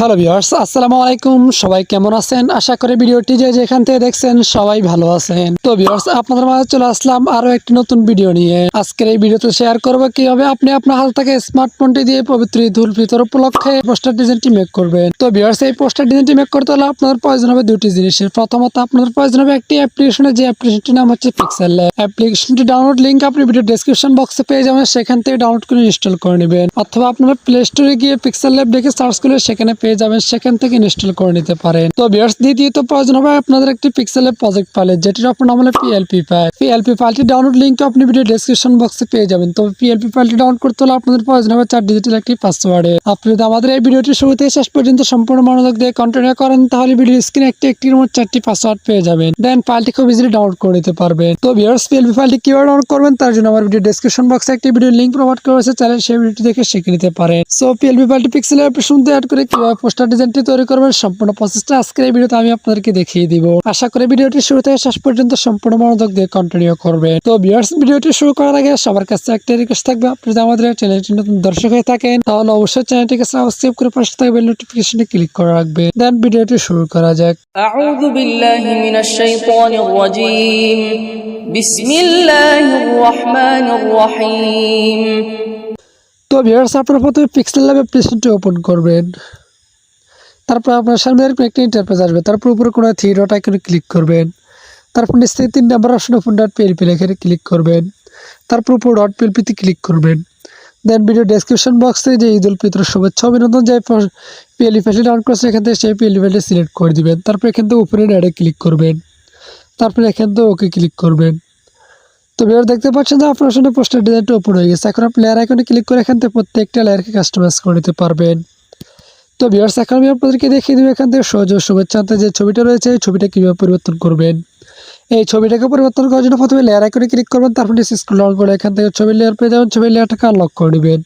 Hello viewers আসসালামু আলাইকুম। সবাই কেমন আছেন? আশা করি ভিডিওটি যে যেখান থেকে দেখছেন সবাই ভালো আছেন। তো ভিউয়ার্স আপনাদের মাঝে চলে আসলাম আরও একটি নতুন ভিডিও নিয়ে। আজকের এই ভিডিওতে শেয়ার করব কীভাবে আপনি আপনার হাত থেকে স্মার্টফোনটি দিয়ে পবিত্র উল ফিতর উপলক্ষে পোস্টার ডিজাইনটি মেক করবেন। তো ভিউয়ার্স এই পোস্টার ডিজাইনটি মেক করতে হলে আপনাদের প্রয়োজন হবে দুটি জিনিসের। প্রথমত, আপনাদের প্রয়োজন হবে একটি অ্যাপ্লিকেশনের যে অ্যাপ্লিকেশনটির নাম হচ্ছে পিক্সেল অ্যাপ্লিকেশনটি ডাউনলোড লিঙ্ক আপনি ভিডিও ডেসক্রিপশন বক্সে পেয়ে যাবেন। সেখান থেকে ডাউনলোড করে ইনস্টল করে নেবেন। অথবা আপনারা প্লে স্টোরে গিয়ে পিক্সেল ল্যাব দেখে সার্চ করলে সেখানে পেয়ে যাবেন, সেখান থেকে ইনস্টল করে নিতে পারেন। তো ভিউয়ার্স দ্বিতীয়ত প্রয়োজন হবে আপনাদের একটি পিক্সেল প্রজেক্ট ফাইল যেটির আপনার নাম হলো পিএলপি ফাইল পিএলপি ফাইলটি ডাউনলোড লিঙ্ক আপনি ভিডিও ডেসক্রিপশন বক্সে পেয়ে যাবেন। তো পিএলপি ফাইলটি ডাউনলোড করতে হলে আপনাদের প্রয়োজন হবে চার ডিজিটাল একটি পাসওয়ার্ডে আপনি যদি আমাদের এই ভিডিওটি শুরু থেকে শেষ পর্যন্ত সম্পূর্ণ মনোযোগ দিয়ে কন্টিনিউ করেন, তাহলে ভিডিও স্ক্রিনে একটি একটির মধ্যে চারটি পাসওয়ার্ড পেয়ে যাবেন। দেন ফাইলটি খুব ইজিলি ডাউনলোড করে নিতে পারবেন। তো ভিউয়ার্স পিএলপি ফাইলটি কীভাবে ডাউনলোড করবেন, তার জন্য আমার ভিডিও ডেসক্রিপশন বক্সে একটি ভিডিও লিঙ্ক প্রোভাইড করা হয়েছে চাইলে সেই ভিডিওটি দেখে শিখে নিতে পারেন। সো পিএলপি ফাইলটি পিক্সেলের অপারেশন দিয়ে অ্যাড করে কীভাবে পোস্টার ডিজাইনটি তৈরি করবেন সম্পূর্ণ প্রসেসটা আজকের এই ভিডিওতে আমি আপনাদেরকে দেখিয়ে দিব। আশা করি ভিডিওটি শুরু থেকে শেষ পর্যন্ত সম্পূর্ণ মনোযোগ দিয়ে কন্টিনিউ করবে তো ভিউয়ার্স ভিডিওটি শুরু করার আগে সবার কাছে একটা রিকোয়েস্ট থাকবে আপনি যদি আমাদের চ্যানেলটি নতুন দর্শক হয়ে থাকেন তাহলে অবশ্যই চ্যানেলটিকে সাবস্ক্রাইব করে পাশে থাকা বেল নোটিফিকেশনে ক্লিক করে রাখবেন। দেন ভিডিওটি শুরু করা যাক। আউযু বিল্লাহি মিনাশ শাইতানির بسم الله الرحمن الرحيم তো ভিউয়ার্স আপনারা প্রথমে পিক্সেল ল্যাব অ্যাপ্লিকেশনটি ওপেন করবেন। তারপর আপনার সামনে এরকম একটা ইন্টারফেস আসবে। তারপর উপরে কোনো থ্রি ডট আইকনে ক্লিক করবেন। তারপর নিচ তিন number option open dot PLP এখানে ক্লিক করবেন। তারপর উপর ডট পিএলপিতে ক্লিক করবেন। দেন ভিডিও ডেসক্রিপশন বক্সে যে ঈদ উল ফিতর শুভেচ্ছা অভিনন্দন, যে পিএলই ফাইলটি ডাউন করছে এখান থেকে সেই পিএলই ফাইলটি সিলেক্ট করে দিবেন। তারপর এখান থেকে উপরে অ্যাডে ক্লিক করবেন। তারপর এখান থেকে ওকে ক্লিক করবেন। তো ভিউয়ার দেখতে পাচ্ছেন যে আপনার সামনে পোস্টার ডিজাইনটা ওপেন হয়ে গেছে। এখন আপনি লেয়ার আইকনে ক্লিক করে এখান থেকে প্রত্যেকটা লেয়ারকে কাস্টমাইজ করে নিতে পারবেন। তো ভিউয়ার্স এখন আমি আপনাদেরকে দেখিয়ে দেবো এখান থেকে সহজ শুভেচ্ছাতে যে ছবিটা রয়েছে, এই ছবিটা কীভাবে পরিবর্তন করবেন। এই ছবিটাকে পরিবর্তন করার জন্য প্রথমে লেয়ার আইকনে ক্লিক করবেন, তারপর নিচে স্ক্রল ডাউন করে এখান থেকে ছবির লেয়ার পেয়ে যাবেন, ছবির লেয়ারটাকে আনলক করে নেবেন।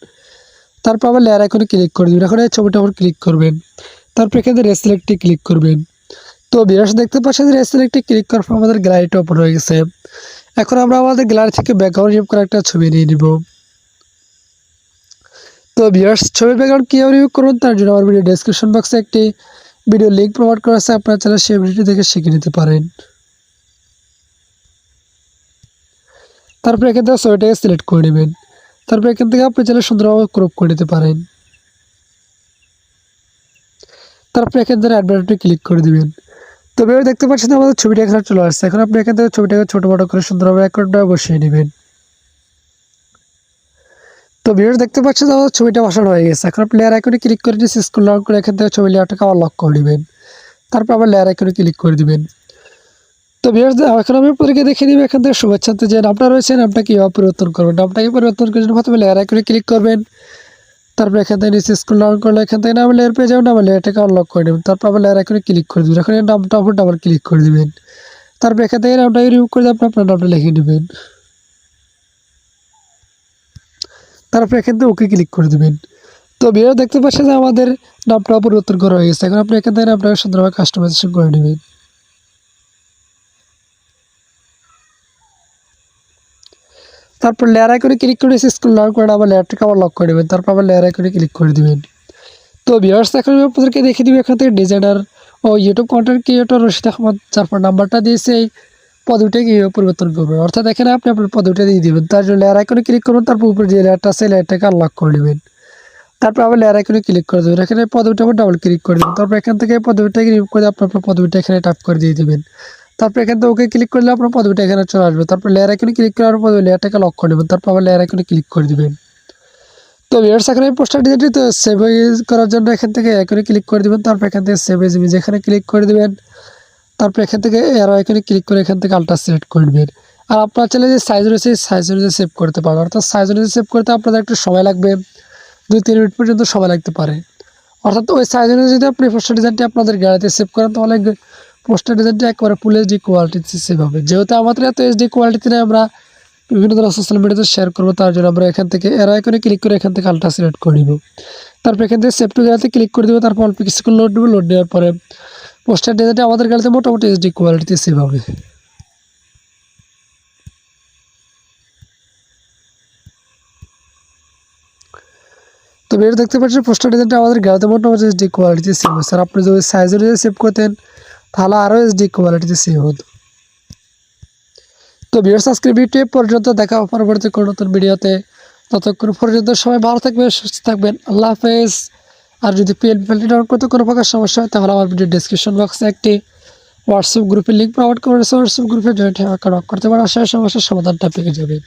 তারপর আবার লেয়ার আইকনে ক্লিক করে দেবেন, এখন এই ছবিটা আবার ক্লিক করবেন। তারপর এখান থেকে রেসিলেক্টে ক্লিক করবেন। তো ভিউয়ার্স দেখতে পাচ্ছেন রেসিলেক্টে ক্লিক করার পর আমাদের গ্যালারিটা ওপেন হয়ে গেছে। এখন আমরা আমাদের গ্যালারি থেকে ব্যাকগ্রাউন্ড রিমুভ করা একটা ছবি নিয়ে নিব। তো ভিউয়ার্স ছবি ব্যাকগ্রাউন্ড কীভাবে রিমুভ করুন, তার জন্য আমার ভিডিও ডেসক্রিপশন বক্সে একটি ভিডিও লিঙ্ক প্রোভাইড করা আছে, আপনারা চাইলে সেই ভিডিওটি দেখে শিখে নিতে পারেন। তারপর এখান থেকে ছবিটাকে সিলেক্ট করে নেবেন। তারপর এখান থেকে আপনি চাইলে সুন্দরভাবে ক্রপ করে নিতে পারেন। তারপর এখান থেকে অ্যাডভার্টাইজে ক্লিক করে দিবেন। তবে দেখতে পাচ্ছেন আমাদের ছবিটা এখানে চলে আসছে। এখন আপনি এখান থেকে ছবিটাকে ছোটো বড়ো করে সুন্দরভাবে অ্যাকাউন্টটা বসিয়ে নেবেন। তো ভিডিও দেখতে পাচ্ছেন আমাদের ছবিটা বসানো হয়ে গেছে। এখন আপনি লেয়ার আইকনে ক্লিক করে নিয়ে স্কুল ডাউন করে এখান থেকে ছবি লেয়ারটাকে আবার লক করে নেবেন তারপর আবার লেয়ার আইকনে ক্লিক করে দিবেন। তো ভিউয়ার্স এখন আমি আপনাদেরকে দেখিয়ে দিব এখান থেকে শুভেচ্ছাতে যে নামটা রয়েছে, নামটা কীভাবে পরিবর্তন করবেন? নামটাকে পরিবর্তন করার জন্য প্রথমে লেয়ার আইকনে ক্লিক করবেন। তারপর এখান থেকে নিচে স্কুল ডাউন করলে এখান থেকে নাম লেয়ার পেয়ে যাবেন আবার লেয়ারটাকে আনলক করে নেবেন। তারপর আবার লেয়ার আইকনে ক্লিক করে দেবেন। এখন নামটা উপর ডাবল ক্লিক করে দেবেন। তারপর এখান থেকে নামটাকে রিমুভ করে আপনার নামটা লিখে নেবেন। তারপর এখান থেকে ওকে ক্লিক করে দেবেন। তো ভিডিও দেখতে পাচ্ছেন যে আমাদের নামটা পরিবর্তন করা হয়ে গেছে এখন আপনি এখান থেকে নামটাকে সুন্দরভাবে কাস্টমাইজেশন করে নেবেন। তারপর লেয়ার আইকনে ক্লিক করে স্কুল ডাউন করে আবার লেয়ারটাকে আবার লক করে দেবেন তারপর আবার লেয়ার আইকনে ক্লিক করে দিবেন। তো ভিউয়ার্স এখন আপনাদেরকে দেখিয়ে দিব এখান থেকে ডিজাইনার ও YouTube content creator Rashid Ahmad যারপর নাম্বারটা দিয়েছে পদবিটা কীভাবে পরিবর্তন করবেন অর্থাৎ এখানে আপনি আপনার পদবিটা দিয়ে দিবেন। তার জন্য লেয়ার আইকনে ক্লিক করবেন তারপর উপরে যে লেয়ারটা আছে লেয়ারটাকে আনলক করে নেবেন। তারপর আবার লেয়ার আইকনে ক্লিক করে দেবেন। এখানে পদবিটা আবার ডাবল ক্লিক করে দেবেন। তারপর এখান থেকে পদবিটাকে রিমুভ করে আপনার আপনার পদবিটা এখানে টাপ করে দিয়ে দেবেন। তারপর এখান থেকে ওকে ক্লিক করলে আপনার পদবিটা এখানে চলে আসবে। তারপর লেয়ার আইকনে ক্লিক করার পর লেয়ারটাকে লক করে নেবেন। তারপর আবার লেয়ার আইকনে ক্লিক করে দিবেন। তো ভিউয়ার্স এখানে পোস্টার ডিজাইনটি তো সেভ করার জন্য এখান থেকে আইকনে ক্লিক করে দিবেন। তারপর এখান থেকে সেভ ইমেজ এখানে ক্লিক করে দিবেন। তারপর এখান থেকে এরো আইকনে ক্লিক করে এখান থেকে আলট্রা সিলেক্ট করে নেবেন আর আপনার চাইলে যে সাইজ রয়েছে সাইজ অনুযায়ী সেভ করতে পারবেন। অর্থাৎ সাইজ অনুযায়ী সেভ করতে আপনাদের একটু সময় লাগবে। দুই, তিন মিনিট পর্যন্ত সময় লাগতে পারে। অর্থাৎ ওই সাইজ অনুযায়ী যদি আপনি পোস্টার ডিজাইনটি আপনাদের গ্যালারিতে সেভ করেন, তাহলে পোস্টার ডিজাইনটি একবারে ফুল এইচডি কোয়ালিটিতে সেভ হবে। যেহেতু আমাদের এত এইচডি কোয়ালিটিতে আমরা বিভিন্ন ধরনের সোশ্যাল মিডিয়াতে শেয়ার করব, তার জন্য আমরা এখান থেকে এর আইকনে ক্লিক করে এখান থেকে আলট্রা সিলেক্ট করে নিব। তারপর এখান থেকে সেভ টু গ্যালারিতে ক্লিক করে দেবো, তারপর অল্প কিছুক্ষণ লোড দেবো লোড দেওয়ার পরে পোস্টার ডিজাইনটা আমাদের গ্যালারিতে মোটামুটি এইচডি কোয়ালিটিতে সেভ হবে। তো ভিডিও দেখতে পাচ্ছেন পোস্টার ডিজাইনটা আমাদের গ্যালারিতে মোটামুটি এইচডি কোয়ালিটিতে সেভ হয়েছে আর আপনি যদি সাইজের যদি সেভ করতেন, তাহলে আরও এইচডি কোয়ালিটিতে সেভ হতো। তো ভিডিও সাবস্ক্রাইব ইউটিউব পর্যন্ত। দেখা হবে পরবর্তী কোনো নতুন ভিডিওতে। ততক্ষণ পর্যন্ত সবাই ভালো থাকবেন, সুস্থ থাকবেন। আল্লাহ হাফেজ। আর যদি পিএলপি ফাইলটি ডাউনলোড করতে কোনো প্রকার সমস্যা হয়, তাহলে আমার ভিডিও ডিসক্রিপশন বক্সে একটি হোয়াটসঅ্যাপ গ্রুপের লিঙ্ক প্রোভাইড করে হোয়াটসঅ্যাপ গ্রুপে জয়েন্ট হয়ে করতে পারো সেই সমস্যার সমাধানটা পেয়ে যাবেন